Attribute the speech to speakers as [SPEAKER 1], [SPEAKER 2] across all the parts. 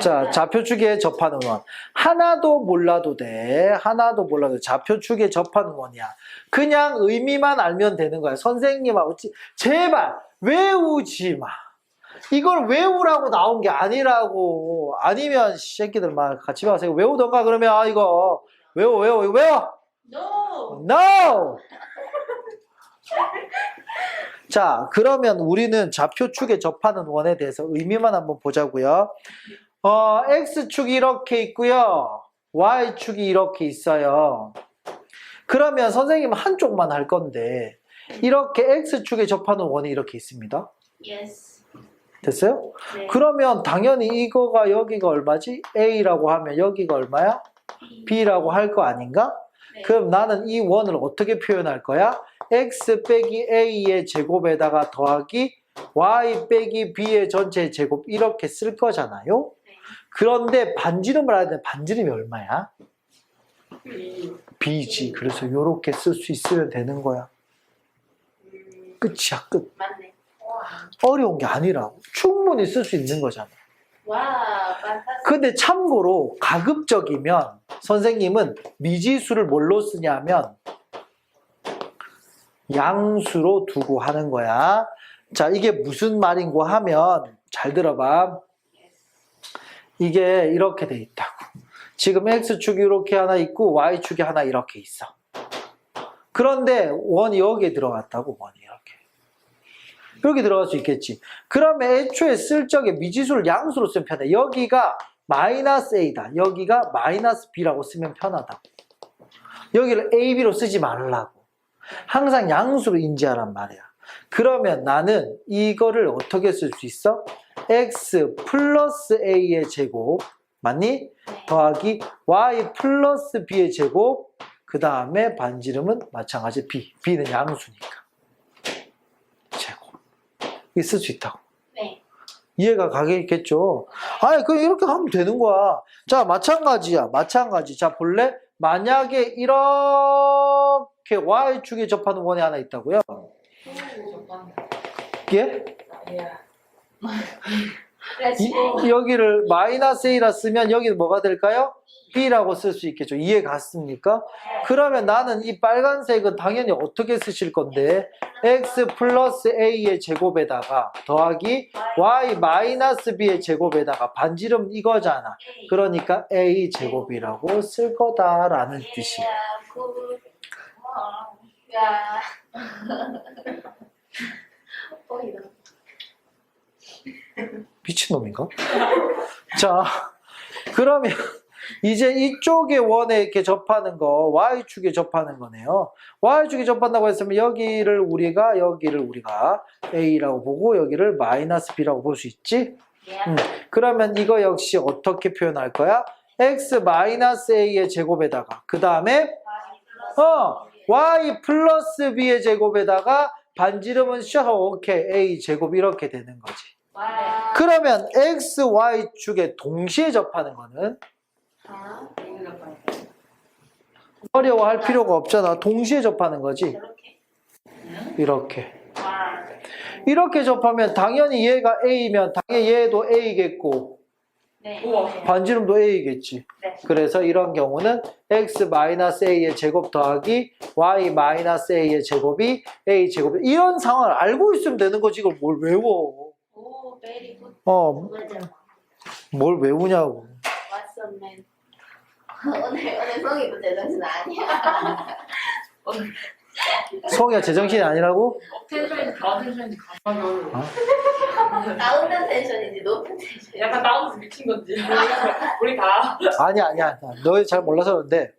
[SPEAKER 1] 자, 좌표축에 접하는 원. 하나도 몰라도 돼. 하나도 몰라도 돼. 좌표축에 접하는 원이야. 그냥 의미만 알면 되는 거야. 선생님하고 지- 제발 외우지 마. 이걸 외우라고 나온 게 아니라고. 아니면 이 새끼들 막 같이 이거 외우던가 그러면 아 이거 외워 외워 이거 외워.
[SPEAKER 2] No.
[SPEAKER 1] No! 자, 그러면 우리는 좌표축에 접하는 원에 대해서 의미만 한번 보자고요. 어, X축이 이렇게 있고요. Y축이 이렇게 있어요. 그러면 선생님 한쪽만 할 건데 이렇게 X축에 접하는 원이 이렇게 있습니다.
[SPEAKER 2] Yes.
[SPEAKER 1] 됐어요?
[SPEAKER 2] 네.
[SPEAKER 1] 그러면 당연히 이거가 여기가 얼마지? A라고 하면 여기가 얼마야? B라고 할 거 아닌가?
[SPEAKER 2] 네.
[SPEAKER 1] 그럼 나는 이 원을 어떻게 표현할 거야? x 빼기 a의 제곱에다가 더하기 y 빼기 b의 전체 제곱 이렇게 쓸 거잖아요.
[SPEAKER 2] 네.
[SPEAKER 1] 그런데 반지름을 알아야 돼. 반지름이 얼마야?
[SPEAKER 2] 이,
[SPEAKER 1] b지. 그래서 이렇게 쓸 수 있으면 되는 거야.
[SPEAKER 2] 음,
[SPEAKER 1] 끝이야, 끝.
[SPEAKER 2] 맞네. 와.
[SPEAKER 1] 어려운 게 아니라고. 충분히 쓸 수 있는 거잖아.
[SPEAKER 2] 와.
[SPEAKER 1] 근데 참고로 가급적이면 선생님은 미지수를 뭘로 쓰냐면 양수로 두고 하는 거야. 자, 이게 무슨 말인고 하면 잘 들어봐. 이게 이렇게 돼 있다고. 지금 x축이 이렇게 하나 있고 y축이 하나 이렇게 있어. 그런데 원이 여기에 들어갔다고 원이 이렇게. 여기 들어갈 수 있겠지. 그러면 애초에 쓸 적에 미지수를 양수로 쓰면 편해. 여기가 마이너스 a다. 여기가 마이너스 b라고 쓰면 편하다고. 여기를 a, b로 쓰지 말라고. 항상 양수로 인지하란 말이야. 그러면 나는 이거를 어떻게 쓸 수 있어? X 플러스 a의 제곱 맞니?
[SPEAKER 2] 네.
[SPEAKER 1] 더하기 y 플러스 b의 제곱 그 다음에 반지름은 마찬가지 b. b는 양수니까. 제곱. 쓸수 있다고.
[SPEAKER 2] 네.
[SPEAKER 1] 이해가 가겠죠? 아니, 그럼 이렇게 하면 되는 거야. 자, 마찬가지야. 마찬가지. 자, 볼래? 만약에 이렇게 Y축에 접하는 원이 하나 있다고요? 예? 이-. 여기를 마이너스 A라 쓰면 여기는 뭐가 될까요? B라고 쓸 수 있겠죠. 이해 갔습니까? 그러면 나는 이 빨간색은 당연히 어떻게 쓰실 건데 X 플러스 A의 제곱에다가 더하기 Y 마이너스 B의 제곱에다가 반지름 이거잖아. 그러니까 A 제곱이라고 쓸 거다라는.
[SPEAKER 2] Yeah, good. Wow. Yeah. 어, 이거.
[SPEAKER 1] 미친놈인가? 자, 그러면 이제 이쪽의 원에 이렇게 접하는 거, Y축에 접하는 거네요. Y축에 접한다고 했으면 여기를 우리가, 여기를 우리가 A라고 보고 여기를 마이너스 B라고 볼 수 있지? 음, 그러면 이거 역시 어떻게 표현할 거야? X 마이너스 A의 제곱에다가, 그 다음에 어, y 플러스 b의 제곱에다가 반지름은 셔 오케이 a 제곱 이렇게 되는 거지.
[SPEAKER 2] 와.
[SPEAKER 1] 그러면 x, y 축에 동시에 접하는 거는
[SPEAKER 2] 아,
[SPEAKER 1] 어려워할 필요가 없잖아. 동시에 접하는 거지. 이렇게.
[SPEAKER 2] 와.
[SPEAKER 1] 이렇게 접하면 당연히 얘가 a면 당연히 얘도 a겠고
[SPEAKER 2] 네.
[SPEAKER 1] 반지름도 a겠지.
[SPEAKER 2] 네.
[SPEAKER 1] 그래서 이런 경우는 x 마이너스 a의 제곱 더하기 y 마이너스 a의 제곱이 a 제곱 이런 상황을 알고 있으면 되는 거지 이걸 뭘 외워?
[SPEAKER 2] 오, very good.
[SPEAKER 1] 어,
[SPEAKER 2] 맞아.
[SPEAKER 1] 뭘 외우냐고.
[SPEAKER 2] What's up, man? 오늘 오늘 성이도 제정신 아니야.
[SPEAKER 1] 성이야 제정신이 아니라고?
[SPEAKER 3] 텐션이 다 텐션이 가만히 어려워.
[SPEAKER 2] 다운된 텐션인지 높은 텐션.
[SPEAKER 3] 약간 다운스 미친 건지. 우리 다.
[SPEAKER 1] 아니야 아니야. 너 잘 몰라서 그런데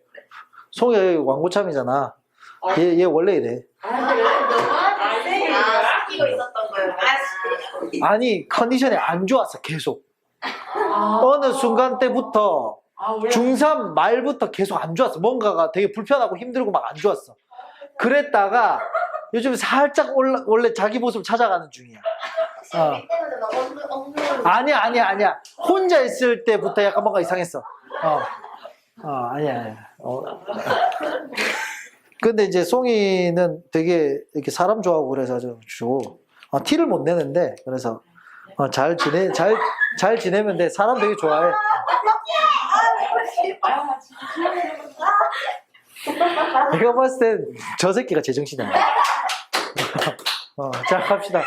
[SPEAKER 1] 성이 왕고참이잖아.
[SPEAKER 3] 아,
[SPEAKER 1] 얘, 얘 원래 이래.
[SPEAKER 3] 아, 그래? 아, 이게
[SPEAKER 2] 아,
[SPEAKER 3] 뭐야?
[SPEAKER 2] 숨기고 있었던 거예요.
[SPEAKER 1] 아니 컨디션이 안 좋았어 계속.
[SPEAKER 3] 아,
[SPEAKER 1] 어느 순간 때부터
[SPEAKER 3] 아, 원래
[SPEAKER 1] 중3 말부터 계속 안 좋았어. 뭔가가 되게 불편하고 힘들고 막 안 좋았어. 그랬다가 요즘 살짝 올라, 원래 자기 모습 찾아가는 중이야. 어.
[SPEAKER 2] 우리 때문에 막 엉글 엉글.
[SPEAKER 1] 아니야, 아니야, 아니야. 혼자 있을 때부터 약간 뭔가 이상했어. 어, 어 아니야, 아니야. 어. 근데 이제 송이는 되게 이렇게 사람 좋아하고 그래서 좀 줘. 어, 티를 못 내는데, 그래서 어, 잘 지내, 잘, 잘 지내면 돼. 사람 되게 좋아해.
[SPEAKER 3] 아.
[SPEAKER 1] 내가 봤을 땐 저 새끼가 제정신이 아니야. 어, 자, 갑시다.